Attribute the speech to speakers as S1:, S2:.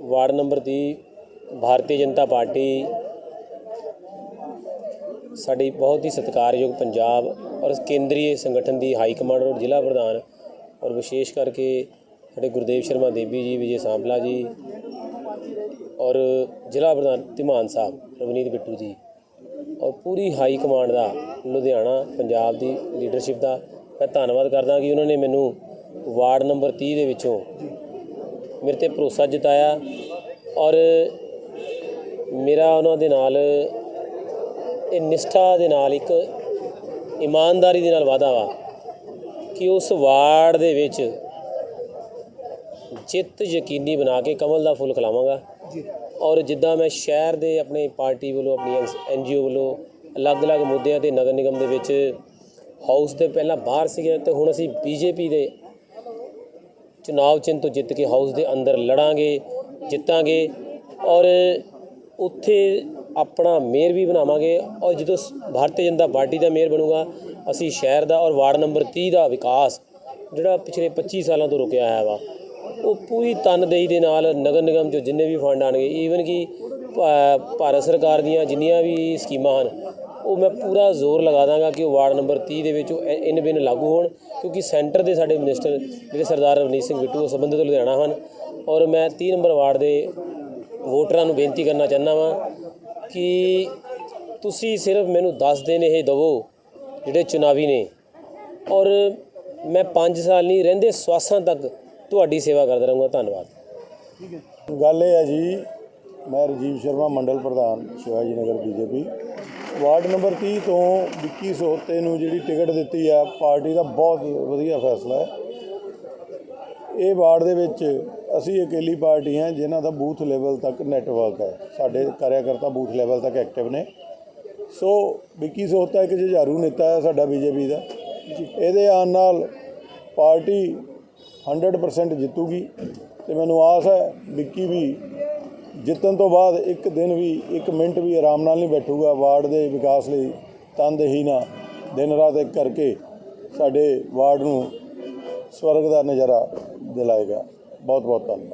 S1: Ward number 30 Bharatiya Janata Party ਸਾਡੀ ਬਹੁਤ ਹੀ ਸਤਿਕਾਰਯੋਗ ਪੰਜਾਬ ਔਰ ਕੇਂਦਰੀ ਸੰਗਠਨ ਦੀ ਹਾਈ ਕਮਾਂਡ ਔਰ ਜ਼ਿਲ੍ਹਾ ਪ੍ਰਧਾਨ ਔਰ ਵਿਸ਼ੇਸ਼ ਕਰਕੇ ਸਾਡੇ ਗੁਰਦੇਵ ਸ਼ਰਮਾ ਦੇਵੀ ਜੀ, ਵਿਜੇ ਸਾਂਪਲਾ ਜੀ ਔਰ ਜ਼ਿਲ੍ਹਾ ਪ੍ਰਧਾਨ ਧਿਮਾਨ ਸਾਹਿਬ, ਰਵਨੀਤ ਬਿੱਟੂ ਜੀ ਔਰ ਪੂਰੀ ਹਾਈ ਕਮਾਂਡ ਦਾ ਲੁਧਿਆਣਾ, ਪੰਜਾਬ ਦੀ ਲੀਡਰਸ਼ਿਪ ਦਾ ਮੈਂ ਧੰਨਵਾਦ ਕਰਦਾ ਕਿ ਉਹਨਾਂ ਨੇ ਮੈਨੂੰ ਵਾਰਡ ਨੰਬਰ 30 ਦੇ ਵਿੱਚੋਂ ਮੇਰੇ ਤੇ ਭਰੋਸਾ ਜਤਾਇਆ ਔਰ ਮੇਰਾ ਉਹਨਾਂ ਦੇ ਨਾਲ ਇਹ ਨਿਸ਼ਠਾ ਦੇ ਨਾਲ ਇੱਕ ਇਮਾਨਦਾਰੀ ਦੇ ਨਾਲ ਵਾਅਦਾ ਵਾ ਕਿ ਉਸ ਵਾਰਡ ਦੇ ਵਿੱਚ ਜਿੱਤ ਯਕੀਨੀ ਬਣਾ ਕੇ ਕਮਲ ਦਾ ਫੁੱਲ ਖਿਲਾਵਾਂਗਾ। ਔਰ ਜਿੱਦਾਂ ਮੈਂ ਸ਼ਹਿਰ ਦੇ ਆਪਣੇ ਪਾਰਟੀ ਵੱਲੋਂ ਆਪਣੀ ਐਨਜੀਓ ਵੱਲੋਂ ਅਲੱਗ-ਅਲੱਗ ਮੁੱਦਿਆਂ ਤੇ ਨਗਰ ਨਿਗਮ ਦੇ ਵਿੱਚ ਹਾਊਸ ਦੇ ਪਹਿਲਾਂ ਬਾਹਰ ਸੀਗੇ ਤੇ ਹੁਣ ਅਸੀਂ ਬੀਜੇਪੀ ਦੇ ਚੁਣਾਵ ਚਿੰਨ੍ਹ ਤੋਂ ਜਿੱਤ ਕੇ ਹਾਊਸ ਦੇ ਅੰਦਰ ਲੜਾਂਗੇ, ਜਿੱਤਾਂਗੇ ਔਰ ਉੱਥੇ ਆਪਣਾ ਮੇਅਰ ਵੀ ਬਣਾਵਾਂਗੇ ਔਰ ਜਦੋਂ ਭਾਰਤੀ ਜਨਤਾ ਪਾਰਟੀ ਦਾ ਮੇਅਰ ਬਣੂਗਾ, ਅਸੀਂ ਸ਼ਹਿਰ ਦਾ ਔਰ ਵਾਰਡ ਨੰਬਰ 30 ਦਾ ਵਿਕਾਸ, ਜਿਹੜਾ ਪਿਛਲੇ 25 ਸਾਲਾਂ ਤੋਂ ਰੁਕਿਆ ਹੋਇਆ ਵਾ, ਉਹ ਪੂਰੀ ਤਨਦੇਹੀ ਦੇ ਨਾਲ ਨਗਰ ਨਿਗਮ 'ਚੋਂ ਜਿੰਨੇ ਵੀ ਫੰਡ ਆਣਗੇ ਈਵਨ ਕਿ ਭਾ- ਭਾਰਤ ਸਰਕਾਰ ਦੀਆਂ ਜਿੰਨੀਆਂ ਵੀ ਸਕੀਮਾਂ ਹਨ ਉਹ ਮੈਂ ਪੂਰਾ ਜ਼ੋਰ ਲਗਾ ਦਾਂਗਾ ਕਿ ਉਹ ਵਾਰਡ ਨੰਬਰ 30 ਦੇ ਵਿੱਚ ਉਹ ਇ- ਇਨ ਬਿਨ ਲਾਗੂ ਹੋਣ, ਕਿਉਂਕਿ ਸੈਂਟਰ ਦੇ ਸਾਡੇ ਮਿਨਿਸਟਰ ਜਿਹੜੇ ਸਰਦਾਰ ਰਵਨੀਤ ਸਿੰਘ ਬਿੱਟੂ ਉਹ ਸੰਬੰਧਿਤ ਲੁਧਿਆਣਾ ਹਨ ਔਰ ਮੈਂ 30 ਨੰਬਰ ਵਾਰਡ ਦੇ ਵੋਟਰਾਂ ਨੂੰ ਬੇਨਤੀ ਕਰਨਾ ਚਾਹੁੰਦਾ ਵਾਂ ਕਿ ਤੁਸੀਂ ਸਿਰਫ ਮੈਨੂੰ 10 ਦਿਨ ਇਹ ਦਿਵੋ, ਜਿਹੜੇ ਚੁਣਾਵੀ ਨੇ ਔਰ ਮੈਂ 5 ਸਾਲ ਨਹੀਂ, ਰਹਿੰਦੇ ਸਵਾਸਾਂ ਤੱਕ ਤੁਹਾਡੀ ਸੇਵਾ ਕਰਦਾ ਰਹੂੰਗਾ। ਧੰਨਵਾਦ।
S2: ਗੱਲ ਇਹ ਹੈ ਜੀ ਮੈਂ ਰਜੀਵ ਸ਼ਰਮਾ, ਮੰਡਲ ਪ੍ਰਧਾਨ, Shivaji Nagar, BJP. Ward number 30 ਤੋਂ ਵਿੱਕੀ ਸੋਤੇ ਨੂੰ ਜਿਹੜੀ ਟਿਕਟ ਦਿੱਤੀ ਹੈ ਪਾਰਟੀ ਦਾ ਬਹੁਤ ਵਧੀਆ ਫੈਸਲਾ ਹੈ। ਇਹ ਵਾਰਡ ਦੇ ਵਿੱਚ ਅਸੀਂ ਇਕੱਲੀ ਪਾਰਟੀ ਹਾਂ, ਜਿਨ੍ਹਾਂ ਦਾ ਬੂਥ ਲੈਵਲ ਤੱਕ ਨੈਟਵਰਕ ਹੈ। ਸਾਡੇ ਕਾਰਿਆਕਰਤਾ ਬੂਥ ਲੈਵਲ ਤੱਕ ਐਕਟਿਵ ਨੇ। ਸੋ ਵਿੱਕੀ ਸੋਤਾ ਇੱਕ ਜੁਝਾਰੂ ਨੇਤਾ ਹੈ ਸਾਡਾ ਬੀਜੇਪੀ ਦਾ। ਇਹਦੇ ਆਉਣ ਨਾਲ ਪਾਰਟੀ 100% ਜਿੱਤੂਗੀ। ਤੇ ਮੈਨੂੰ ਆਸ ਹੈ ਵਿੱਕੀ ਵੀ ਜਿੱਤਣ ਤੋਂ ਬਾਅਦ ਇੱਕ ਦਿਨ ਵੀ, ਇੱਕ ਮਿੰਟ ਵੀ ਆਰਾਮ ਨਾਲ ਨਹੀਂ ਬੈਠੂਗਾ ਵਾਰਡ ਦੇ ਵਿਕਾਸ ਲਈ ਤਨਦੇਹੀ ਨਾਲ ਦਿਨ ਰਾਤ ਇੱਕ ਕਰਕੇ ਸਾਡੇ ਵਾਰਡ ਨੂੰ ਸਵਰਗ ਦਾ ਨਜ਼ਾਰਾ ਦਿਲਾਏਗਾ। ਬਹੁਤ ਬਹੁਤ ਧੰਨਵਾਦ।